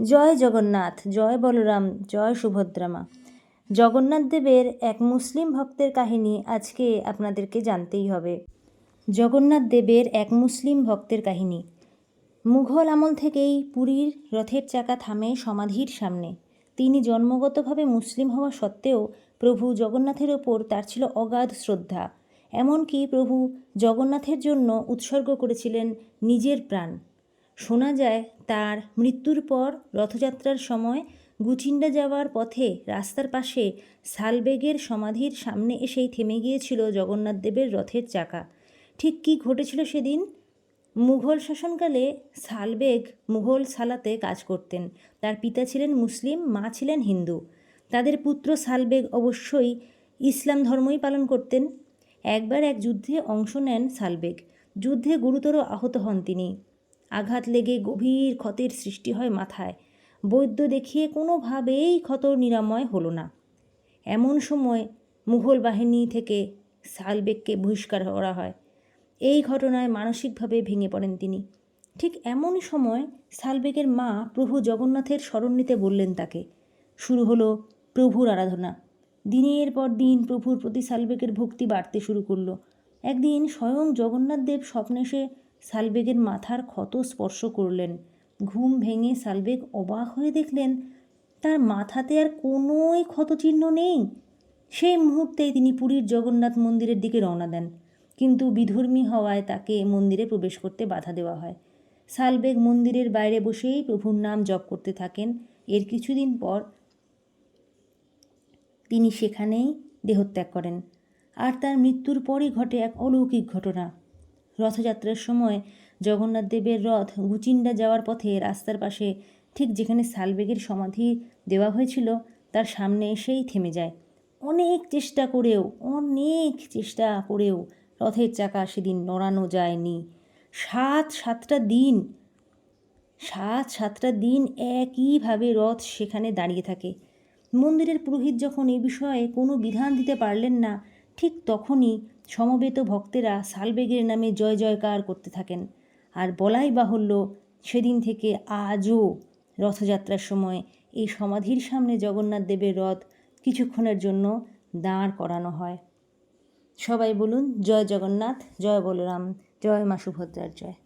জয় জগন্নাথ, জয় বলরাম, জয় সুভদ্রামা। জগন্নাথ দেবের এক মুসলিম ভক্তের কাহিনী আজকে আপনাদেরকে জানতেই হবে। জগন্নাথ দেবের এক মুসলিম ভক্তের কাহিনী। মুঘল আমল থেকেই পুরীর রথের চাকা থামে সমাধির সামনে। তিনি জন্মগতভাবে মুসলিম হওয়া সত্ত্বেও প্রভু জগন্নাথের ওপর তার ছিল অগাধ শ্রদ্ধা। এমনকি প্রভু জগন্নাথের জন্য উৎসর্গ করেছিলেন নিজের প্রাণ। শোনা যায়, তার মৃত্যুর পর রথযাত্রার সময় গুচিন্ডা যাওয়ার পথে রাস্তার পাশে সালবেগের সমাধির সামনে এসেই থেমে গিয়েছিল জগন্নাথ দেবের রথের চাকা। ঠিক কী ঘটেছিল সেদিন? মুঘল শাসনকালে সালবেগ মুঘল সালাতে কাজ করতেন। তার পিতা ছিলেন মুসলিম, মা ছিলেন হিন্দু। তাদের পুত্র সালবেগ অবশ্যই ইসলাম ধর্মই পালন করতেন। একবার এক যুদ্ধে অংশ নেন সালবেগ। যুদ্ধে গুরুতর আহত হন তিনি। আঘাত লেগে গভীর ক্ষতের সৃষ্টি হয় মাথায়। বৈদ্য দেখিয়ে কোনোভাবেই ক্ষত নিরাময় হলো না। এমন সময় মুঘল বাহিনী থেকে সালবেগকে বহিষ্কার করা হয়। এই ঘটনায় মানসিকভাবে ভেঙে পড়েন তিনি। ঠিক এমনই সময় সালবেগের মা প্রভু জগন্নাথের স্মরণ নিতে বললেন তাকে, শুরু হলো প্রভুর আরাধনা। দিনের পর দিন প্রভুর প্রতি সালবেগের ভক্তি বাড়তে শুরু করল। একদিন স্বয়ং জগন্নাথ দেব স্বপ্নে এসে সালবেগের মাথার ক্ষত স্পর্শ করলেন। ঘুম ভেঙে সালবেগ অবাক হয়ে দেখলেন, তার মাথাতে আর কোনোই ক্ষতচিহ্ন নেই। সেই মুহূর্তেই তিনি পুরীর জগন্নাথ মন্দিরের দিকে রওনা দেন। কিন্তু বিধর্মী হওয়ায় তাকে মন্দিরে প্রবেশ করতে বাধা দেওয়া হয়। সালবেগ মন্দিরের বাইরে বসেই প্রভুর নাম জপ করতে থাকেন। এর কিছুদিন পর তিনি সেখানেই দেহত্যাগ করেন। আর তার মৃত্যুর পরই ঘটে এক অলৌকিক ঘটনা। রথযাত্রার সময় জগন্নাথ দেবের রথ গুচিন্ডা যাওয়ার পথে রাস্তার পাশে, ঠিক যেখানে সালবেগের সমাধি দেওয়া হয়েছিল, তার সামনে এসেই থেমে যায়। অনেক চেষ্টা করেও, অনেক চেষ্টা করেও রথের চাকা সেদিন নড়ানো যায়নি। সাত সাতটা দিন, সাত সাতটা দিন একইভাবে রথ সেখানে দাঁড়িয়ে থাকে। মন্দিরের পুরোহিত যখন এ বিষয়ে কোনো বিধান দিতে পারলেন না ঠিক তখনই সমবেত ভক্তেরা সালবেগের নামে জয় জয়কার করতে থাকেন। আর বলাই বাহুল্য, সেদিন থেকে আজও রথযাত্রার সময় এই সমাধির সামনে জগন্নাথ দেবের রথ কিছুক্ষণের জন্য দাঁড় করানো হয়। সবাই বলুন, জয় জগন্নাথ, জয় বলরাম, জয় মা সুভদ্রার জয়।